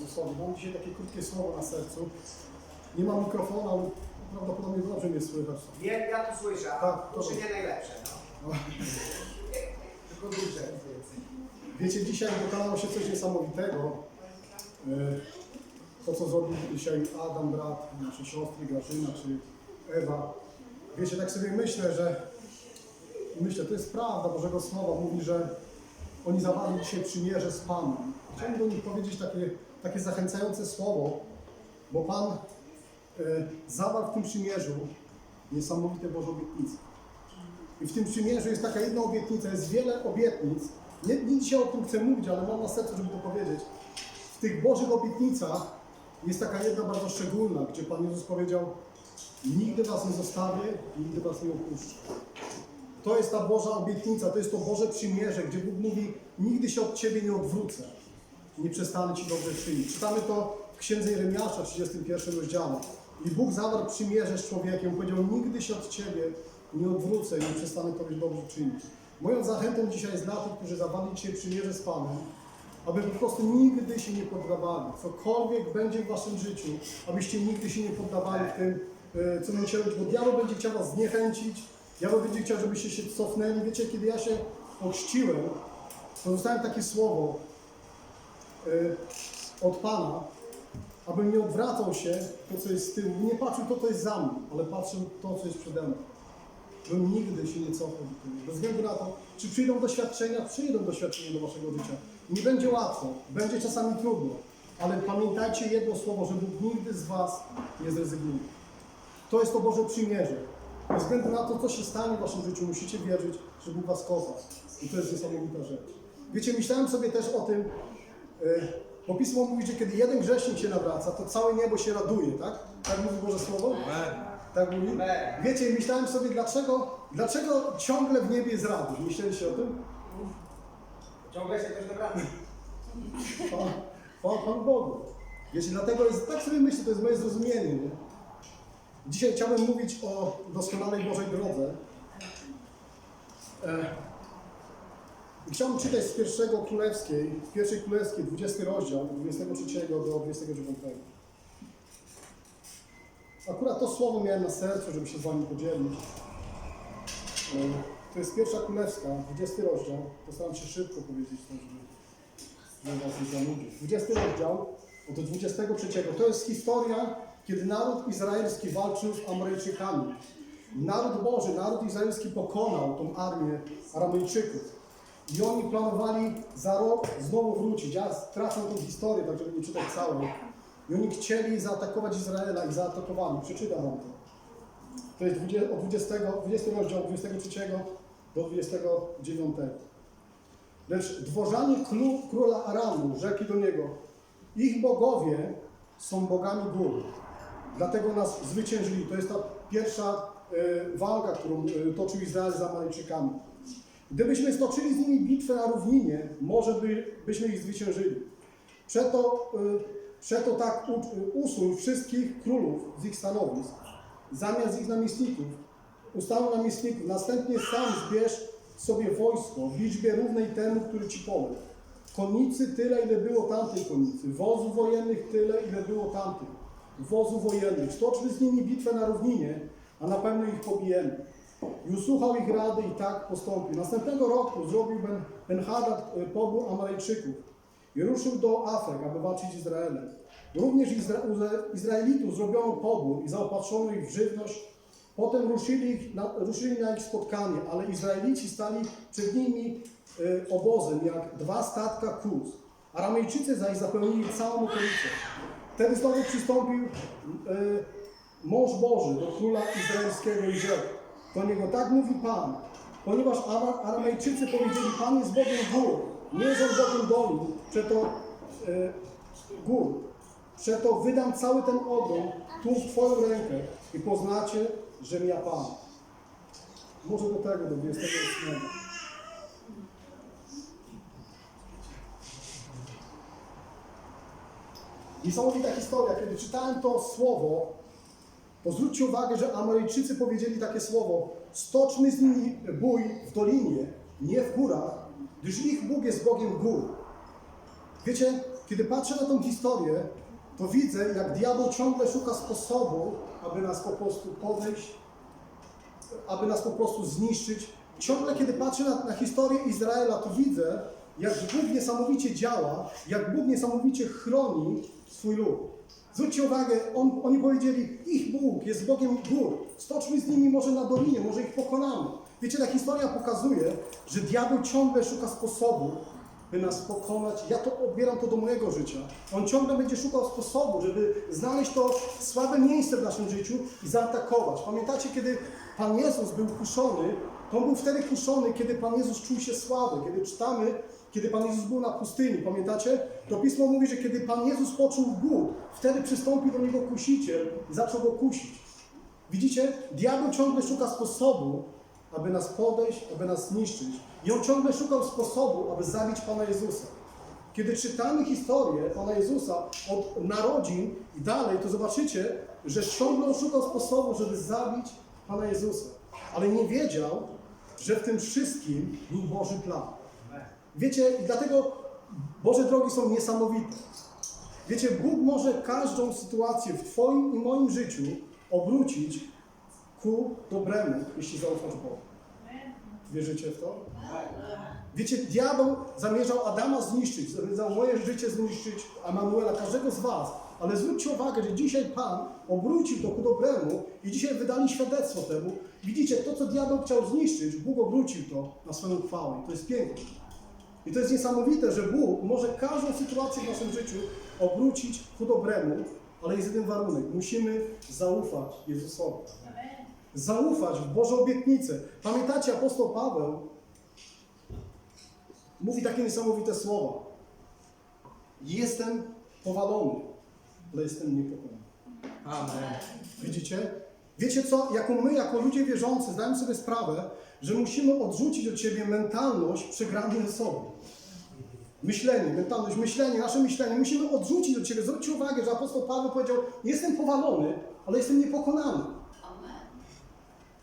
Jezusowi. Mam dzisiaj takie krótkie słowo na sercu. Nie mam mikrofonu, ale prawdopodobnie dobrze mnie słychać. Wiem, ja tu słyszę, Tak, to czy nie najlepsze, no. Tylko duże. Wiecie, dzisiaj dokonało się coś niesamowitego. E, To, co zrobił dzisiaj Adam, brat, nasze siostry, Grażyna czy Ewa. Wiecie, tak sobie myślę, że myślę, to jest prawda Bożego Słowa. Mówi, że oni zawarli dzisiaj przymierze z Panem. Chciałem do nich powiedzieć takie, takie zachęcające słowo, bo Pan e, zawarł w tym przymierzu niesamowite Boże obietnice. I w tym przymierzu jest taka jedna obietnica, jest wiele obietnic. Nie, nie dzisiaj o tym chcę mówić, ale mam na sercu, żeby to powiedzieć. W tych Bożych obietnicach jest taka jedna bardzo szczególna, gdzie Pan Jezus powiedział nigdy Was nie zostawię, nigdy Was nie opuszczę. To jest ta Boża obietnica, to jest to Boże przymierze, gdzie Bóg mówi nigdy się od Ciebie nie odwrócę, nie przestanę Ci dobrze czynić. Czytamy to w Księdze Jeremiasza, 31 rozdziale. I Bóg zawarł przymierze z człowiekiem, powiedział nigdy się od Ciebie nie odwrócę nie przestanę Tobie dobrze czynić. Moją zachętą dzisiaj jest dla tych, którzy zawarli dzisiaj przymierze z Panem, aby po prostu nigdy się nie poddawali. Cokolwiek będzie w Waszym życiu, abyście nigdy się nie poddawali w tym, e, co będziecie robić, bo diabeł będzie chciał Was zniechęcić, diabeł będzie chciał, żebyście się cofnęli. Wiecie, kiedy ja się ochrzciłem, to dostałem takie słowo od Pana, abym nie odwracał się to, co jest z tyłu, nie patrzył to, co jest za mną, ale patrzył to, co jest przede mną. Bym nigdy się nie tyłu. Bez względu na to, czy przyjdą doświadczenia, przyjdą doświadczenia do waszego życia. Nie będzie łatwo, będzie czasami trudno, ale pamiętajcie jedno słowo, że Bóg nigdy z was nie zrezygnuje. To jest to Boże przymierze. Bez względu na to, co się stanie w waszym życiu, musicie wierzyć, że Bóg was kocha. I to jest niesamowita rzecz. Wiecie, myślałem sobie też o tym, bo Pismo mówi, że kiedy jeden grzesznik się nawraca, to całe niebo się raduje, tak? Tak mówi Boże Słowo? Tak mówi? Wiecie, myślałem sobie, dlaczego, dlaczego ciągle w niebie jest radość. Myśleliście o tym? Ciągle się też nawraca. Pan, pan, pan Bogu. Wiecie, dlatego jest, tak sobie myślę, to jest moje zrozumienie. Nie? Dzisiaj chciałbym mówić o doskonałej Bożej drodze. E, i chciałbym czytać z pierwszego królewskiej, z pierwszej królewskiej, 20 rozdział, od 23 do 29. Akurat to słowo miałem na sercu, żeby się z Wami podzielić. E, To jest pierwsza królewska, 20 rozdział. Postaram się szybko powiedzieć, to, żeby, żeby Was nie zanudzić. 20 rozdział, od 23. To jest historia, kiedy naród izraelski walczył z Amarejczykami. Naród Boży, naród izraelski pokonał tą armię Aramejczyków. I oni planowali za rok znowu wrócić. Ja stracę tą historię, tak żeby nie czytać całej. I oni chcieli zaatakować Izraela i zaatakowali. Przeczytam wam to. To jest 20, od 20, 20 rozdział, 23 do 29. Lecz dworzanie król, króla Aramu rzekli do niego, ich bogowie są bogami gór, dlatego nas zwyciężyli. To jest ta pierwsza e, walka, którą e, toczył Izrael z Amalejczykami. Gdybyśmy stoczyli z nimi bitwę na równinie, może by, byśmy ich zwyciężyli. Przeto, y, przeto tak u- usuń wszystkich królów z ich stanowisk, zamiast ich namiestników, ustalą namiestników. Następnie sam zbierz sobie wojsko w liczbie równej temu, który ci poległ. Konnicy tyle, ile było tamtej konnicy, wozów wojennych tyle, ile było tamtych, wozów wojennych. Stoczmy z nimi bitwę na równinie, a na pewno ich pobijemy. I usłuchał ich rady i tak postąpił. Następnego roku zrobił Ben, Ben-Hadad y, pobór Amalejczyków i ruszył do Afek, aby walczyć z Izraelem. Również Izra Izraelitów zrobiono pobór i zaopatrzono ich w żywność. Potem ruszyli, ich na, ruszyli na ich spotkanie, ale Izraelici stali przed nimi y, obozem, jak dwa statka kóz. Aramejczycy zaś zapełnili całą okolicę. Wtedy znowu przystąpił y, mąż Boży do króla izraelskiego i rzekł do niego, tak mówi Pan, ponieważ Ara- Aramejczycy powiedzieli, Pan jest Bogiem gór, nie jest Bogiem dolin, przeto e, gór. Przeto wydam cały ten ogrom tu w Twoją rękę i poznacie, że ja Pan. Może do tego, do 28. Niesamowita historia, kiedy czytałem to słowo, to zwróćcie uwagę, że Amoryjczycy powiedzieli takie słowo: Stoczmy z nimi bój w dolinie, nie w górach, gdyż ich Bóg jest Bogiem gór. Wiecie, kiedy patrzę na tą historię, to widzę, jak diabeł ciągle szuka sposobu, aby nas po prostu podejść, aby nas po prostu zniszczyć. Ciągle, kiedy patrzę na, na historię Izraela, to widzę, jak Bóg niesamowicie działa, jak Bóg niesamowicie chroni swój lud. Zwróćcie uwagę, on, oni powiedzieli, ich Bóg jest Bogiem gór. Stoczmy z nimi może na dolinie, może ich pokonamy. Wiecie, ta historia pokazuje, że diabeł ciągle szuka sposobu, by nas pokonać. Ja to odbieram to do mojego życia. On ciągle będzie szukał sposobu, żeby znaleźć to słabe miejsce w naszym życiu i zaatakować. Pamiętacie, kiedy Pan Jezus był kuszony, to on był wtedy kuszony, kiedy Pan Jezus czuł się słaby. Kiedy czytamy, kiedy Pan Jezus był na pustyni, pamiętacie? To Pismo mówi, że kiedy Pan Jezus poczuł głód, wtedy przystąpił do niego kusiciel i zaczął go kusić. Widzicie? Diabeł ciągle szuka sposobu, aby nas podejść, aby nas zniszczyć. I on ciągle szukał sposobu, aby zabić Pana Jezusa. Kiedy czytamy historię Pana Jezusa od narodzin i dalej, to zobaczycie, że ciągle on szukał sposobu, żeby zabić Pana Jezusa. Ale nie wiedział, że w tym wszystkim był Boży plan. Wiecie, dlatego Boże drogi są niesamowite. Wiecie, Bóg może każdą sytuację w Twoim i moim życiu obrócić ku dobremu, jeśli zaufasz Bogu. Wierzycie w to? Wiecie, diabeł zamierzał Adama zniszczyć, zamierzał moje życie zniszczyć, Emanuela, każdego z Was. Ale zwróćcie uwagę, że dzisiaj Pan obrócił to ku dobremu i dzisiaj wydali świadectwo temu. Widzicie, to co diabeł chciał zniszczyć, Bóg obrócił to na swoją chwałę. To jest piękne. I to jest niesamowite, że Bóg może każdą sytuację w naszym życiu obrócić ku dobremu, ale jest jeden warunek. Musimy zaufać Jezusowi. Zaufać w Boże obietnice. Pamiętacie, apostoł Paweł mówi takie niesamowite słowa. Jestem powalony, ale jestem niepokonany. Amen. Widzicie? Wiecie co? Jako my, jako ludzie wierzący, zdajemy sobie sprawę, że musimy odrzucić od siebie mentalność przegranej osoby. Myślenie, mentalność, myślenie, nasze myślenie. Musimy odrzucić od siebie. Zwróćcie uwagę, że apostoł Paweł powiedział, jestem powalony, ale jestem niepokonany.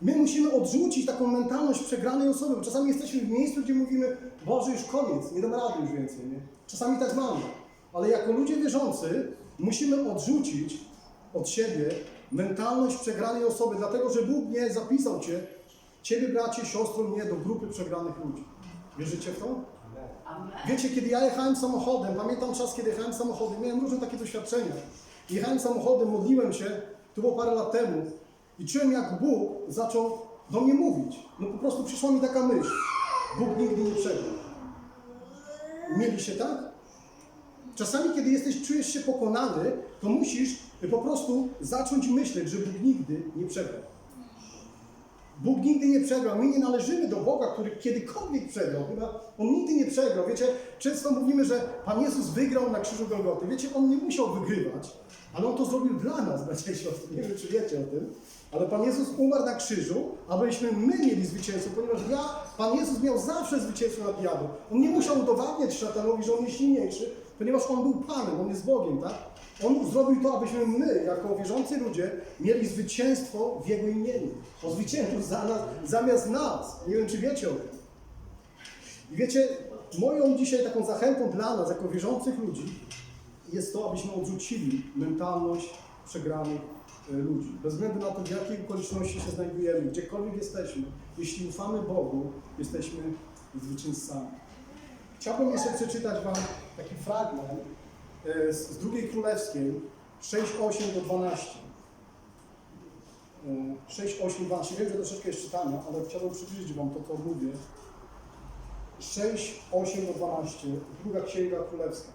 My musimy odrzucić taką mentalność przegranej osoby, bo czasami jesteśmy w miejscu, gdzie mówimy, Boże, już koniec, nie dam rady już więcej. Nie? Czasami tak mamy. Ale jako ludzie wierzący musimy odrzucić od siebie mentalność przegranej osoby, dlatego że Bóg nie zapisał Cię, Ciebie bracie, siostro, mnie do grupy przegranych ludzi. Wierzycie w to? Wiecie, kiedy ja jechałem samochodem, pamiętam czas, kiedy jechałem samochodem, miałem różne takie doświadczenia. Jechałem samochodem, modliłem się, to było parę lat temu i czułem, jak Bóg zaczął do mnie mówić. No po prostu przyszła mi taka myśl. Bóg nigdy nie przegrał. Mieliście tak? Czasami, kiedy jesteś, czujesz się pokonany, to musisz po prostu zacząć myśleć, że Bóg nigdy nie przegrał. Bóg nigdy nie przegrał. My nie należymy do Boga, który kiedykolwiek przegrał. Chyba On nigdy nie przegrał. Wiecie, często mówimy, że Pan Jezus wygrał na krzyżu Golgoty. Wiecie, On nie musiał wygrywać, ale On to zrobił dla nas, bracia i siostry. Nie wiem, czy wiecie o tym. Ale Pan Jezus umarł na krzyżu, abyśmy my mieli zwycięstwo, ponieważ ja, Pan Jezus miał zawsze zwycięstwo nad diabłem. On nie musiał udowadniać szatanowi, że On jest silniejszy, ponieważ On był Panem, On jest Bogiem, tak? On zrobił to, abyśmy my, jako wierzący ludzie, mieli zwycięstwo w Jego imieniu. On za nas, zamiast nas. Nie wiem, czy wiecie o tym. I wiecie, moją dzisiaj taką zachętą dla nas, jako wierzących ludzi, jest to, abyśmy odrzucili mentalność przegranych e, ludzi. Bez względu na to, w jakiej okoliczności się znajdujemy, gdziekolwiek jesteśmy, jeśli ufamy Bogu, jesteśmy zwycięzcami. Chciałbym jeszcze przeczytać Wam taki fragment z z drugiej królewskiej 6:8 do 12. E, 6, 8, 12. Wiem, że troszeczkę jest czytania, ale chciałbym przybliżyć Wam to, co mówię. 6, 8 do 12. Druga księga królewska.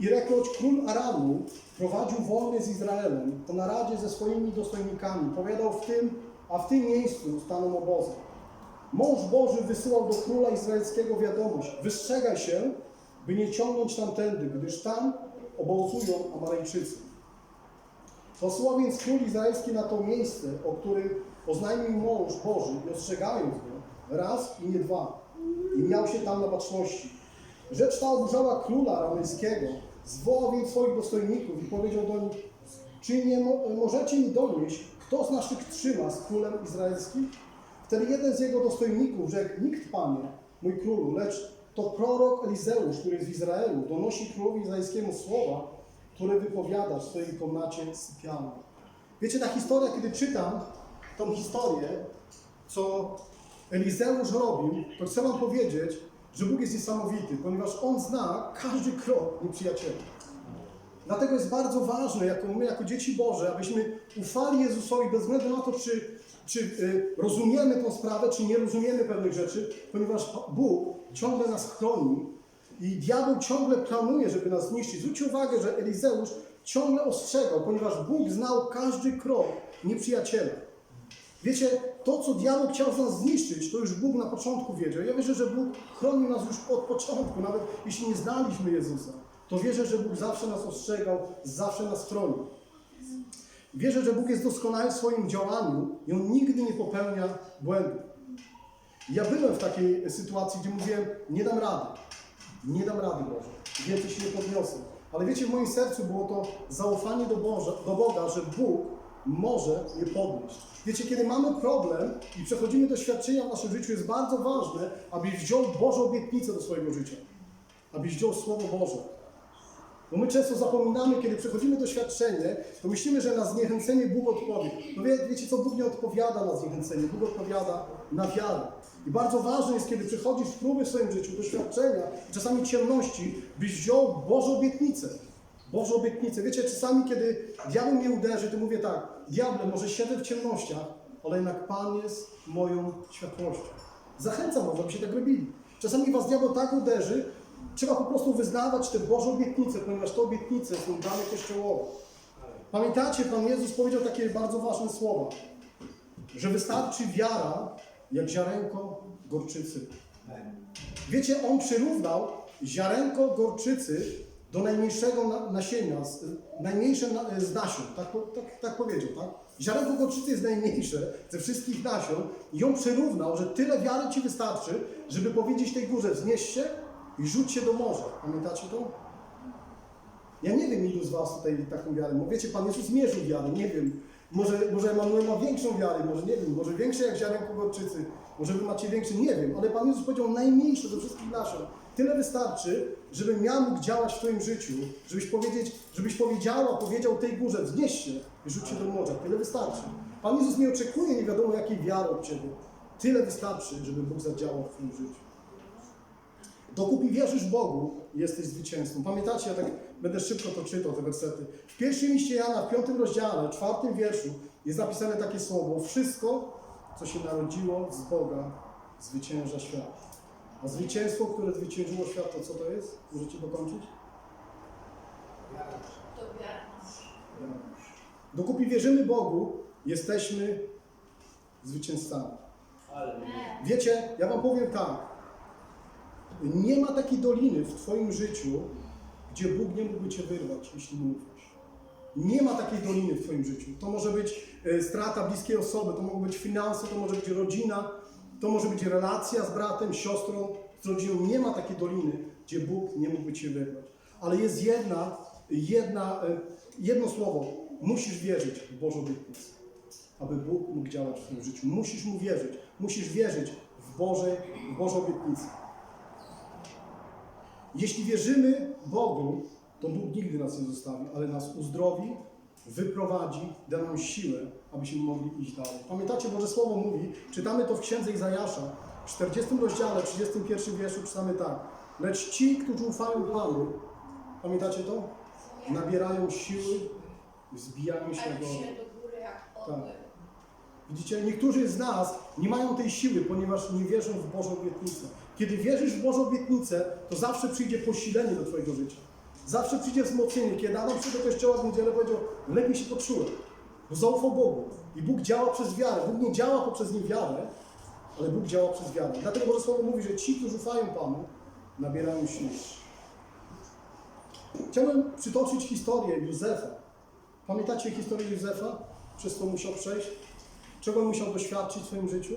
I rekroć król Aramu prowadził wojnę z Izraelem po naradzie ze swoimi dostojnikami. Powiadał w tym, a w tym miejscu staną obozy. Mąż Boży wysyłał do króla izraelskiego wiadomość: Wystrzegaj się, by nie ciągnąć tamtędy, gdyż tam obozują Amarejczycy. Posłał więc król izraelski na to miejsce, o którym oznajmił mąż Boży i ostrzegając go raz i nie dwa. I miał się tam na baczności. Rzecz ta oburzała króla aramejskiego. Zwołał więc swoich dostojników i powiedział do nich, czy nie mo możecie mi donieść, kto z naszych trzyma z królem izraelskim? Wtedy jeden z jego dostojników rzekł, nikt panie, mój królu, lecz to prorok Elizeusz, który jest w Izraelu, donosi królowi izraelskiemu słowa, które wypowiada w swojej komnacie sypialnej. Wiecie, ta historia, kiedy czytam tą historię, co Elizeusz robił, to chcę Wam powiedzieć, że Bóg jest niesamowity, ponieważ On zna każdy krok nieprzyjaciela. Dlatego jest bardzo ważne, jako my, jako dzieci Boże, abyśmy ufali Jezusowi bez względu na to, czy, czy y, rozumiemy tą sprawę, czy nie rozumiemy pewnych rzeczy, ponieważ Bóg ciągle nas chroni i diabeł ciągle planuje, żeby nas zniszczyć. Zwróćcie uwagę, że Elizeusz ciągle ostrzegał, ponieważ Bóg znał każdy krok nieprzyjaciela. Wiecie, to co diabeł chciał z nas zniszczyć, to już Bóg na początku wiedział. Ja wierzę, że Bóg chronił nas już od początku, nawet jeśli nie znaliśmy Jezusa. To wierzę, że Bóg zawsze nas ostrzegał, zawsze nas chronił. Wierzę, że Bóg jest doskonały w swoim działaniu i On nigdy nie popełnia błędów. Ja byłem w takiej sytuacji, gdzie mówiłem, nie dam rady. Nie dam rady, Boże. Więcej się nie podniosę. Ale wiecie, w moim sercu było to zaufanie do, Boże, do Boga, że Bóg może je podnieść. Wiecie, kiedy mamy problem i przechodzimy doświadczenia w naszym życiu, jest bardzo ważne, abyś wziął Bożą obietnicę do swojego życia. Abyś wziął Słowo Boże. Bo my często zapominamy, kiedy przechodzimy doświadczenie, to myślimy, że na zniechęcenie Bóg odpowie. No wie, wiecie co, Bóg nie odpowiada na zniechęcenie, Bóg odpowiada na wiarę. I bardzo ważne jest, kiedy przychodzisz w próby w swoim życiu, doświadczenia, czasami ciemności, byś wziął Bożą obietnicę. Bożą obietnicę. Wiecie, czasami, kiedy diabeł mnie uderzy, to mówię tak, diable, może siedzę w ciemnościach, ale jednak Pan jest moją światłością. Zachęcam was, abyście tak robili. Czasami was diabeł tak uderzy, Trzeba po prostu wyznawać te Boże obietnice, ponieważ te obietnice są dane Kościołowi. Pamiętacie, Pan Jezus powiedział takie bardzo ważne słowa, że wystarczy wiara jak ziarenko gorczycy. Wiecie, On przyrównał ziarenko gorczycy do najmniejszego na- nasienia, najmniejsze na, z nasion, tak, tak, tak powiedział, tak? Ziarenko gorczycy jest najmniejsze ze wszystkich nasion i on przyrównał, że tyle wiary Ci wystarczy, żeby powiedzieć tej górze, wznieś się i rzuć się do morza. Pamiętacie to? Ja nie wiem, ilu z Was tutaj taką wiarę ma. Wiecie, Pan Jezus mierzył wiarę, nie wiem. Może, może Emanuel ma większą wiarę, może nie wiem, może większe jak ziarenko gorczycy, może Wy macie większe, nie wiem, ale Pan Jezus powiedział najmniejsze ze wszystkich nasion. Tyle wystarczy, żebym ja mógł działać w Twoim życiu, żebyś, powiedzieć, żebyś powiedziała, powiedział tej górze, wznieś się i rzuć się do morza. Tyle wystarczy. Pan Jezus nie oczekuje nie wiadomo jakiej wiary od Ciebie. Tyle wystarczy, żeby Bóg zadziałał w Twoim życiu. Dopóki wierzysz Bogu, jesteś zwycięzcą. Pamiętacie, ja tak będę szybko to czytał, te wersety. W pierwszym liście Jana, w piątym rozdziale, czwartym wierszu jest napisane takie słowo. Wszystko, co się narodziło z Boga, zwycięża świat. A zwycięstwo, które zwyciężyło świat, to co to jest? Możecie dokończyć? To wiara. Dopóki wierzymy Bogu, jesteśmy zwycięzcami. Wiecie, ja Wam powiem tak. Nie ma takiej doliny w Twoim życiu, gdzie Bóg nie mógłby Cię wyrwać, jeśli mu ufasz. Nie ma takiej doliny w Twoim życiu. To może być e, strata bliskiej osoby, to mogą być finanse, to może być rodzina, to może być relacja z bratem, siostrą, z rodziną. Nie ma takiej doliny, gdzie Bóg nie mógłby Cię wyrwać. Ale jest jedna, jedna, e, jedno słowo. Musisz wierzyć w Bożą obietnicę aby Bóg mógł działać w Twoim życiu. Musisz Mu wierzyć. Musisz wierzyć w, Boże, w obietnicę. Jeśli wierzymy Bogu, to Bóg nigdy nas nie zostawi, ale nas uzdrowi, wyprowadzi, da nam siłę, abyśmy mogli iść dalej. Pamiętacie, Boże Słowo mówi, czytamy to w Księdze Izajasza, w 40 rozdziale, 31 wierszu czytamy tak. Lecz ci, którzy ufają Panu, pamiętacie to? Nabierają siły, wzbijają się Tak do... się do góry jak orły. Widzicie, niektórzy z nas nie mają tej siły, ponieważ nie wierzą w Bożą obietnicę. Kiedy wierzysz w Bożą obietnicę, to zawsze przyjdzie posilenie do Twojego życia. Zawsze przyjdzie wzmocnienie. Kiedy Adam przyszedł do kościoła w niedzielę, powiedział, lepiej się poczułem, bo zaufał Bogu. I Bóg działa przez wiarę. Bóg nie działa poprzez niewiarę, ale Bóg działa przez wiarę. Dlatego Boże Słowo mówi, że ci, którzy ufają Panu, nabierają siły. Chciałbym przytoczyć historię Józefa. Pamiętacie historię Józefa? Przez co musiał przejść? Czego musiał doświadczyć w swoim życiu?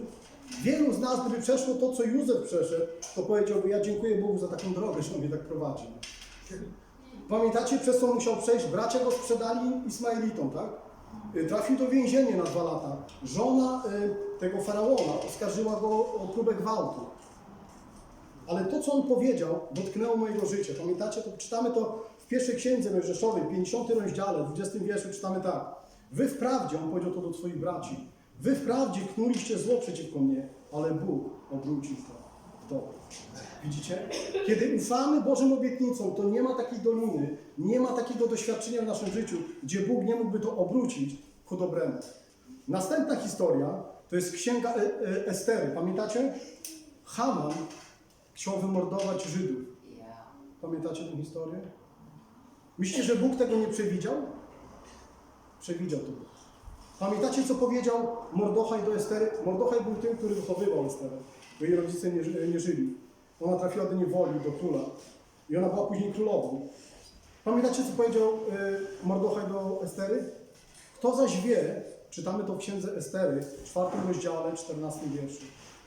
Wielu z nas, gdyby przeszło to, co Józef przeszedł, to powiedziałby, ja dziękuję Bogu za taką drogę, że on mnie tak prowadzi. Pamiętacie, przez co musiał przejść? Bracia go sprzedali Ismaelitom, tak? Trafił do więzienia na dwa lata. Żona y, tego faraona oskarżyła go o próbę gwałtu. Ale to, co on powiedział, dotknęło mojego życia. Pamiętacie, to czytamy to w pierwszej księdze Mojżeszowej, 50 rozdziale, 20 wierszu czytamy tak. Wy wprawdzie, on powiedział to do swoich braci, wy wprawdzie knuliście zło przeciwko mnie, ale Bóg obrócił to w dobro. Widzicie? Kiedy ufamy Bożym obietnicom, to nie ma takiej doliny, nie ma takiego doświadczenia w naszym życiu, gdzie Bóg nie mógłby to obrócić ku dobremu. Następna historia to jest księga E- E- Estery. Pamiętacie? Haman chciał wymordować Żydów. Pamiętacie tę historię? Myślicie, że Bóg tego nie przewidział? Przewidział to Bóg. Pamiętacie, co powiedział Mordochaj do Estery? Mordochaj był tym, który wychowywał Esterę, bo jej rodzice nie, ży- nie żyli. Ona trafiła do niewoli, do króla. I ona była później królową. Pamiętacie, co powiedział y, Mordochaj do Estery? Kto zaś wie, czytamy to w księdze Estery, czwartym rozdziale, czternastym wierszu.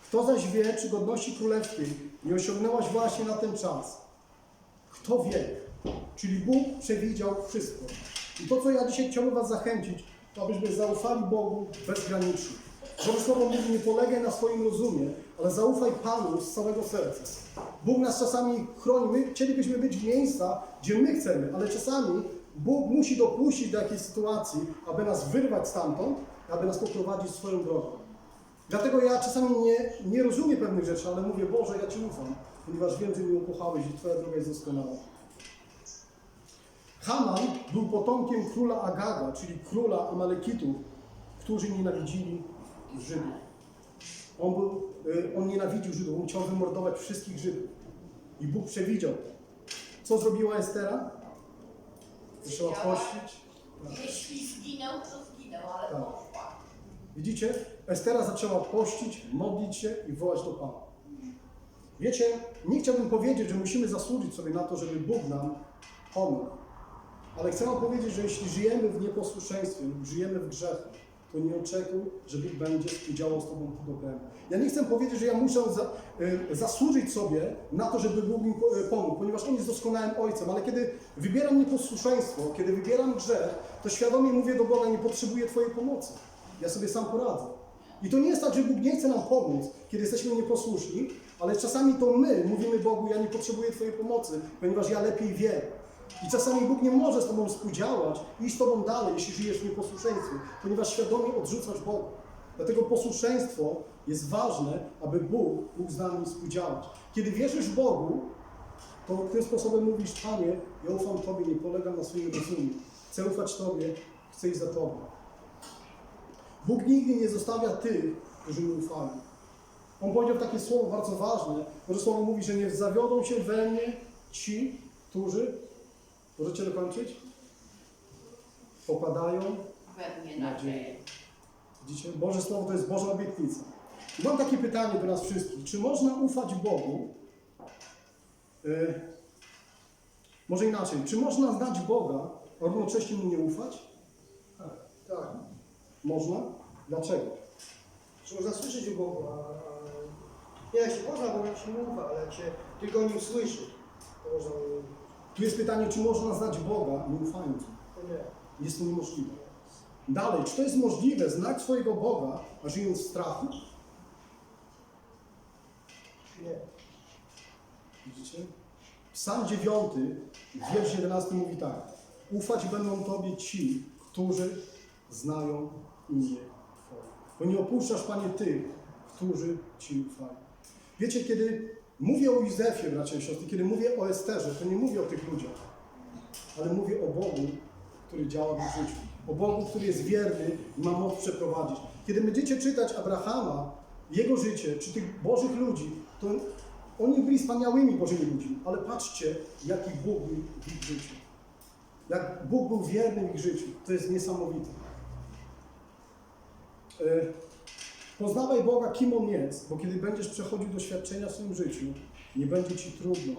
Kto zaś wie, czy godności królewskiej nie osiągnęłaś właśnie na ten czas? Kto wie? Czyli Bóg przewidział wszystko. I to, co ja dzisiaj chciałbym Was zachęcić, abyśmy zaufali Bogu bezgranicznie. Boże Słowo mówi, nie polegaj na swoim rozumie, ale zaufaj Panu z całego serca. Bóg nas czasami chroni. My chcielibyśmy być w miejscach, gdzie my chcemy, ale czasami Bóg musi dopuścić do jakiejś sytuacji, aby nas wyrwać stamtąd, aby nas poprowadzić swoją drogą. Dlatego ja czasami nie, nie rozumiem pewnych rzeczy, ale mówię, Boże, ja Ci ufam, ponieważ wiem, że mnie ukochałeś i Twoja droga jest doskonała. Haman był potomkiem króla Agaga, czyli króla Amalekitów, którzy nienawidzili Żydów. On, był, y, on nienawidził Żydów, on chciał wymordować wszystkich Żydów. I Bóg przewidział to. Co zrobiła Estera? Zaczęła pościć. Jeśli zginął, to zginął, ale Tak. poszła. Widzicie? Estera zaczęła pościć, modlić się i wołać do Pana. Wiecie, nie chciałbym powiedzieć, że musimy zasłużyć sobie na to, żeby Bóg nam pomógł. Ale chcę wam powiedzieć, że jeśli żyjemy w nieposłuszeństwie lub żyjemy w grzechu, to nie oczekuj, że Bóg będzie współdziałał z Tobą ku dobremu. Ja nie chcę powiedzieć, że ja muszę za, y, zasłużyć sobie na to, żeby Bóg mi y, pomógł, ponieważ On jest doskonałym Ojcem, ale kiedy wybieram nieposłuszeństwo, kiedy wybieram grzech, to świadomie mówię do Boga, nie potrzebuję Twojej pomocy. Ja sobie sam poradzę. I to nie jest tak, że Bóg nie chce nam pomóc, kiedy jesteśmy nieposłuszni, ale czasami to my mówimy Bogu, ja nie potrzebuję Twojej pomocy, ponieważ ja lepiej wiem. I czasami Bóg nie może z Tobą współdziałać, iść z Tobą dalej, jeśli żyjesz w nieposłuszeństwie, ponieważ świadomie odrzucasz Boga. Dlatego posłuszeństwo jest ważne, aby Bóg mógł z nami współdziałać. Kiedy wierzysz Bogu, to tym sposobem mówisz, Panie, ja ufam Tobie, nie polegam na swoim rozumie. Chcę ufać Tobie, chcę iść za Tobą. Bóg nigdy nie zostawia tych, którzy mu ufają. On powiedział takie słowo bardzo ważne, Boże Słowo mówi, że nie zawiodą się we mnie ci, którzy, możecie dokończyć? Pokładają, We mnie nadzieję. widzicie, Boże Słowo to jest Boża obietnica. I mam takie pytanie do nas wszystkich, czy można ufać Bogu, yy, może inaczej, czy można znać Boga, a równocześnie Mu nie ufać? Tak. Można? Dlaczego? Że można słyszeć o Bogu, a, a nie jak się można, bo jak się nie ufa, ale jak się tylko o nim słyszy, to można mu Tu jest pytanie, czy można znać Boga, nie ufając Mu? Jest to niemożliwe. Dalej, czy to jest możliwe znać swojego Boga, a żyjąc w strachu? Nie. Widzicie? Psalm 9, wiersz 11 mówi tak. Ufać będą Tobie ci, którzy znają imię Twoje. Bo nie opuszczasz, Panie, tych, którzy Ci ufają. Wiecie, kiedy mówię o Józefie, bracia i siostry, kiedy mówię o Esterze, to nie mówię o tych ludziach, ale mówię o Bogu, który działa w życiu. O Bogu, który jest wierny i ma moc przeprowadzić. Kiedy będziecie czytać Abrahama, jego życie, czy tych Bożych ludzi, to oni byli wspaniałymi Bożymi ludźmi, ale patrzcie, jaki Bóg był w ich życiu. Jak Bóg był wierny w ich życiu. To jest niesamowite. Poznawaj Boga, kim On jest, bo kiedy będziesz przechodził doświadczenia w swoim życiu, nie będzie Ci trudno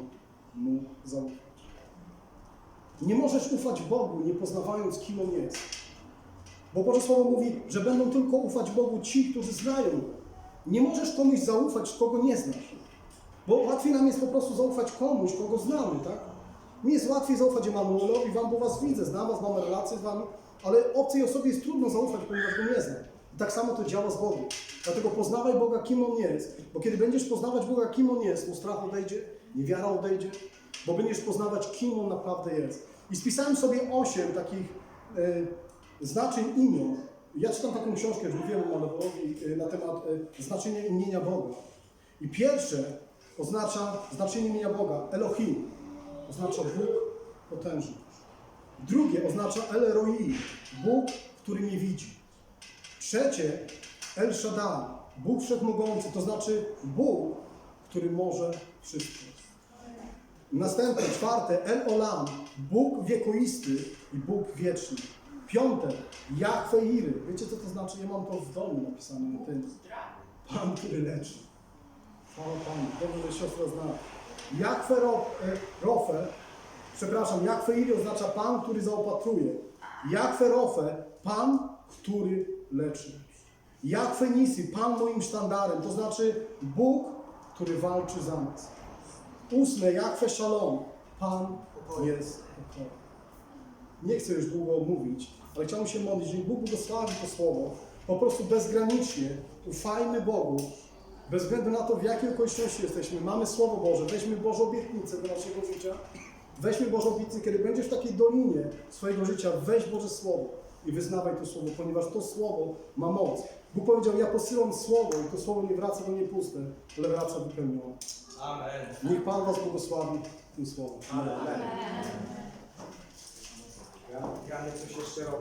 Mu zaufać. Nie możesz ufać Bogu, nie poznawając, kim On jest. Bo Boże Słowo mówi, że będą tylko ufać Bogu ci, którzy znają. Nie możesz komuś zaufać, kogo nie znasz. Bo łatwiej nam jest po prostu zaufać komuś, kogo znamy, tak? Mi jest łatwiej zaufać Emanuelowi, wam, bo was widzę, znam was, mam relacje z wami, ale obcej osobie jest trudno zaufać, ponieważ go nie znam. Tak samo to działa z Bogiem. Dlatego poznawaj Boga, kim On jest. Bo kiedy będziesz poznawać Boga, kim On jest, to strach odejdzie, niewiara odejdzie, bo będziesz poznawać, kim On naprawdę jest. I spisałem sobie osiem takich e, znaczeń imion. Ja czytam taką książkę, już mówiłem o Malewolowi, e, na temat e, znaczenia imienia Boga. I pierwsze oznacza znaczenie imienia Boga, Elohim, oznacza Bóg potężny. Drugie oznacza El Roi, Bóg, który mnie widzi. Trzecie, El Shaddai, Bóg Wszechmogący, to znaczy Bóg, który może wszystko. Następne, czwarte, El Olam, Bóg wiekuisty i Bóg wieczny. Piąte, Jahwe Iry. Wiecie co to znaczy? Ja mam to w domu napisane na tym. Pan, który leczy. Chwała Panu, dobrze, że siostra zna. Jahwe Ro, e, Rofe, przepraszam, Jahwe Iry oznacza Pan, który zaopatruje. Jahwe Rofe, Pan, który leczy. Jahwe Nisi, Pan moim sztandarem, to znaczy Bóg, który walczy za nas. Ósme, Jahwe Shalom, Pan jest pokojem. Nie chcę już długo mówić, ale chciałbym się modlić, że Bóg błogosławi to słowo. Po prostu bezgranicznie ufajmy Bogu, bez względu na to, w jakiej okoliczności jesteśmy. Mamy Słowo Boże, weźmy Boże obietnice do naszego życia. Weźmy Boże obietnice, kiedy będziesz w takiej dolinie swojego życia, weź Boże Słowo i wyznawaj to Słowo, ponieważ to Słowo ma moc. Bóg powiedział, ja posyłam Słowo i to Słowo nie wraca do mnie puste, ale wraca wypełnione. Amen. Niech Pan Was błogosławi tym Słowem. Amen. Ja, ja nie coś jeszcze robię.